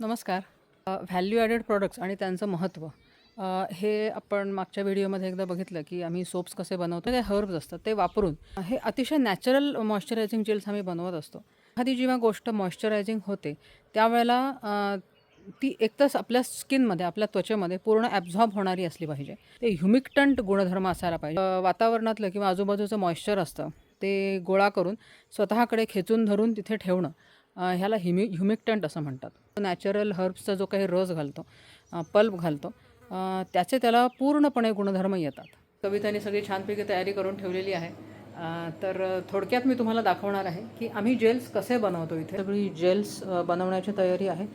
नमस्कार. Value added products आणि त्यांचं महत्त्व हे आपण मागच्या व्हिडिओमध्ये एकदा बघितलं की आम्ही सोप्स कसे बनवतो ते हर्ब्स असतात ते वापरून. हे अतिशय नॅचरल मॉइश्चरायझिंग जेल्स आम्ही बनवत असतो. एखादी जेव्हा गोष्ट मॉइश्चरायझिंग होते त्यावेळेला ती एकतर आपल्या स्किनमध्ये आपल्या त्वचेमध्ये पूर्ण ॲब्झॉर्ब होणारी असली पाहिजे. ते ह्युमिक्टंट गुणधर्म असायला पाहिजे. वातावरणातलं किंवा आजूबाजूचं मॉइश्चर असतं ते गोळा करून स्वतःकडे खेचून धरून तिथे ठेवणं. ह्याला ह्युमि ह्युमिक्टंट असं म्हणतात. नॅचरल हर्ब्सचा जो काही रस घालतो पल्प घालतो त्याचे त्याला पूर्णपणे गुणधर्म येतात. कविताने सगळी छानपैकी तयारी करून ठेवलेली आहे. तर थोडक्यात मी तुम्हाला दाखवणार आहे की आम्ही जेल्स कसे बनवतो इथे. सगळी जेल्स बनवण्याची तयारी आहे.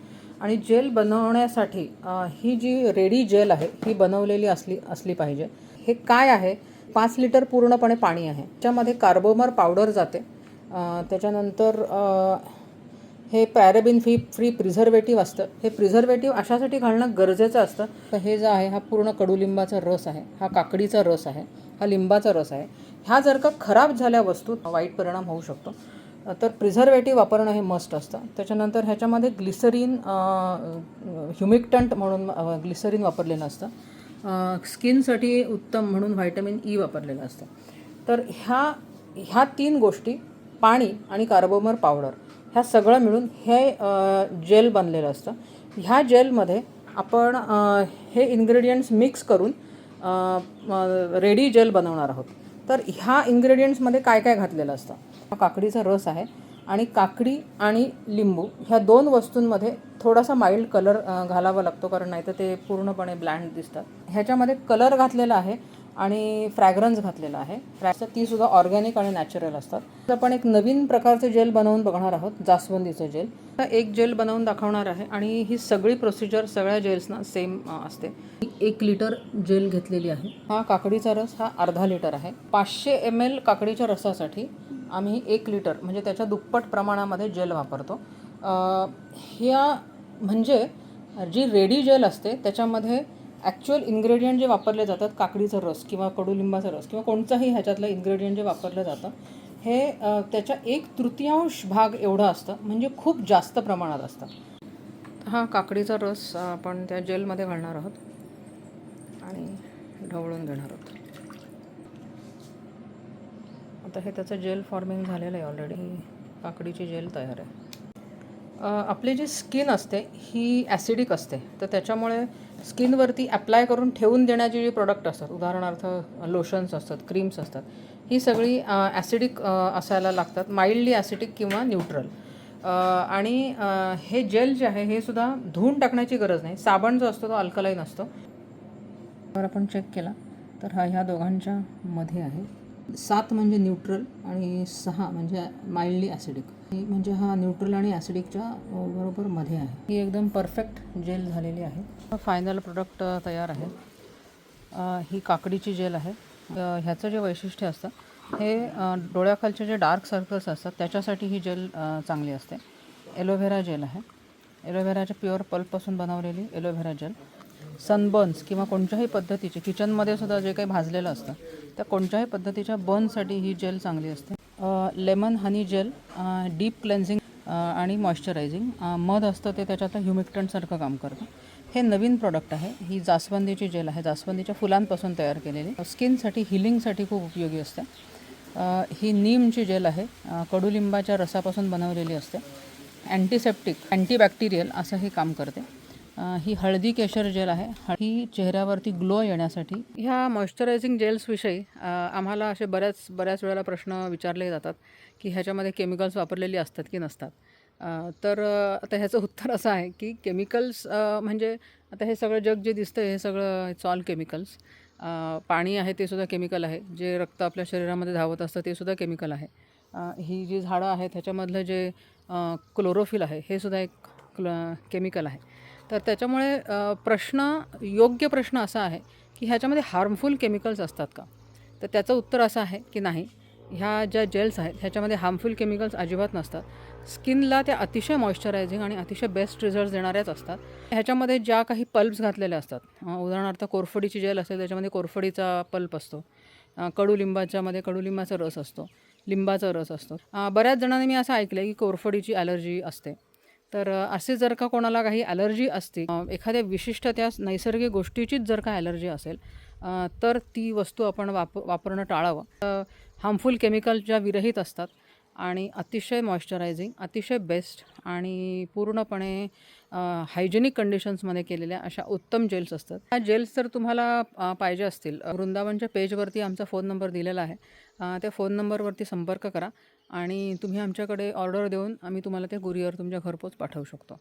आणि जेल बनवण्यासाठी ही जी रेडी जेल आहे ही बनवलेली असली असली पाहिजे. हे काय आहे? पाच लिटर पूर्णपणे पाणी आहे. त्याच्यामध्ये कार्बोमर पावडर जाते. त्याच्यानंतर हे पॅरेबिन फी फ्री प्रिझर्वेटिव्ह असतं. हे प्रिझर्वेटिव्ह अशासाठी घालणं गरजेचं असतं. तर हे जे आहे हा पूर्ण कडुलिंबाचा रस आहे. हा काकडीचा रस आहे. हा लिंबाचा रस आहे. ह्या जर का खराब झाल्या वस्तू वाईट परिणाम होऊ शकतो. तर प्रिझर्वेटिव्ह वापरणं हे मस्ट असतं. त्याच्यानंतर ह्याच्यामध्ये ग्लिसरीन ह्युमिक्टंट म्हणून ग्लिसरीन वापरलेलं असतं. स्किनसाठी उत्तम म्हणून व्हायटमिन ई वापरलेलं असतं. तर ह्या ह्या तीन गोष्टी पाणी आणि कार्बोमर पावडर. ह्या सगळं मिळून हे जेल बनलेलं असतं. ह्या जेलमध्ये आपण हे इन्ग्रेडियंट्स मिक्स करून रेडी जेल बनवणार आहोत. तर ह्या इन्ग्रेडियंट्समध्ये काय काय घातलेलं असतं? हा काकडीचा रस आहे आणि काकडी आणि लिंबू ह्या दोन वस्तूंमध्ये थोडासा माइल्ड कलर घालावा लागतो कारण नाही तर ते पूर्णपणे ब्लँड दिसतात. ह्याच्यामध्ये कलर घातलेला आहे आणि फ्रॅग्रन्स घातलेला आहे. फ्रॅग्रन्स ती सुद्धा ऑर्गॅनिक आणि नॅचरल असतात. तर आपण एक नवीन प्रकारचे जेल बनवून बघणार आहोत जास्वंदीचं जेल एक जेल बनवून दाखवणार आहे आणि ही सगळी प्रोसिजर सगळ्या जेल्सना सेम असते. एक लिटर जेल घेतलेली आहे. हा काकडीचा रस हा अर्धा लिटर आहे. पाचशे एम एल काकडीच्या रसासाठी आम्ही एक लिटर म्हणजे त्याच्या दुप्पट प्रमाणामध्ये जेल वापरतो. ह्या म्हणजे जी रेडी जेल असते त्याच्यामध्ये ॲक्च्युअल इन्ग्रेडियंट जे वापरले जातात काकडीचा रस किंवा कडुलिंबाचा रस किंवा कोणताही ह्याच्यातलं इन्ग्रेडियंट जे वापरलं जातं हे त्याच्या एक तृतीयांश भाग एवढं असतं म्हणजे खूप जास्त प्रमाणात असतं. हा काकडीचा रस आपण त्या जेलमध्ये घालणार आहोत आणि ढवळून घेणार आहोत. आता हे त्याचं जेल फॉर्मिंग झालेलं आहे ऑलरेडी काकडीची जेल तयार आहे. आपली जी स्किन असते ही ॲसिडिक असते. तर त्याच्यामुळे स्किनवरती ॲप्लाय करून ठेवून देण्याची जी प्रोडक्ट असतात उदाहरणार्थ लोशन्स असतात क्रीम्स असतात ही सगळी ॲसिडिक असायला लागतात माइल्डली ॲसिडिक किंवा न्यूट्रल आणि हे जेल जे आहे हे सुद्धा धुवून टाकण्याची गरज नाही. साबण जो असतो तो अल्कलाईन असतो. जर आपण चेक केला. तर हा ह्या दोघांच्या मध्ये आहे. सात म्हणजे न्यूट्रल आणि सहा म्हणजे माइल्डली ॲसिडिक म्हणजे हा न्यूट्रल आणि ॲसिडिकच्या बरोबर मध्ये आहे. ही एकदम परफेक्ट जेल झालेली आहे. फायनल प्रोडक्ट तयार आहे. ही काकडीची जेल आहे. ह्याचं जे वैशिष्ट्य असतं हे डोळ्याखालचे जे डार्क सर्कल्स असतात त्याच्यासाठी ही जेल चांगली असते. एलोव्हेरा जेल आहे. एलोव्हेराच्या प्युअर पल्पपासून बनवलेली एलोव्हेरा जेल सनबर्न्स किंवा कोणत्याही पद्धतीचे किचनमध्ये सुद्धा जे काही भाजलेलं असतं त्या कोणत्याही पद्धतीच्या बर्नसाठी ही जेल चांगली असते. Lemon honey gel deep cleansing आणि मॉइश्चरायझिंग मध असतं ते त्याच्यात ह्युमिक्टंटसारखं काम करतं. हे नवीन प्रॉडक्ट आहे. ही जास्वंदीची जेल आहे. जास्वंदीच्या फुलांपासून तयार केलेली. स्किनसाठी हिलिंगसाठी खूप उपयोगी असते. ही नीमची जेल आहे. कडुलिंबाच्या रसापासून बनवलेली असते. अँटीसेप्टिक अँटीबॅक्टेरियल असं हे काम करते. ही हळदी केशर जेल आहे. ही चेहऱ्यावरती ग्लो येण्यासाठी. ह्या मॉइश्चरायझिंग जेल्सविषयी आम्हाला असे बऱ्याच बऱ्याच वेळेला प्रश्न विचारले जातात की ह्याच्यामध्ये केमिकल्स वापरलेली असतात की नसतात. तर आता ह्याचं उत्तर असं आहे की केमिकल्स म्हणजे आता हे सगळं जग जे दिसतं हे सगळं इट्स ऑल केमिकल्स पाणी आहे ते सुद्धा केमिकल आहे. जे रक्त आपल्या शरीरामध्ये धावत असतं ते सुद्धा केमिकल आहे. ही जी झाडं आहेत ह्याच्यामधलं जे क्लोरोफिल आहे हे सुद्धा एक क्ल केमिकल आहे. तर त्याच्यामुळे प्रश्न योग्य प्रश्न असा आहे की ह्याच्यामध्ये हार्मफुल केमिकल्स असतात का? तर त्याचं उत्तर असं आहे की नाही. ह्या ज्या जेल्स आहेत ह्याच्यामध्ये हार्मफुल केमिकल्स अजिबात नसतात. स्किनला त्या अतिशय मॉइश्चरायझिंग आणि अतिशय बेस्ट रिझल्ट्स देणाऱ्याच असतात. ह्याच्यामध्ये ज्या काही पल्प्स घातलेल्या असतात उदाहरणार्थ कोरफडीची जेल असेल त्याच्यामध्ये कोरफडीचा पल्प असतो. कडुलिंबाच्यामध्ये कडुलिंबाचा रस असतो. लिंबाचा रस असतो. बऱ्याच जणांनी मी असं ऐकलं आहे की कोरफडीची ॲलर्जी असते. तर असे जर का कोणाला काही ॲलर्जी असते एखाद्या विशिष्ट त्या नैसर्गिक गोष्टीचीच जर का ॲलर्जी असेल तर ती वस्तू आपण वाप वापरणं टाळावं. हार्मफुल केमिकल ज्या विरहित असतात आणि अतिशय मॉइश्चरायझिंग अतिशय बेस्ट आणि पूर्णपणे हायजेनिक कंडिशन्समध्ये केलेल्या अशा उत्तम जेल्स असतात. त्या जेल्स जर तुम्हाला पाहिजे असतील वृंदावनच्या पेजवरती आमचा फोन नंबर दिलेला आहे. त्या फोन नंबरवरती संपर्क करा आणि तुम्ही आमच्याकडे ऑर्डर देऊन आम्ही तुम्हाला ते कुरिअर तुमच्या घरपोच पाठवू शकतो.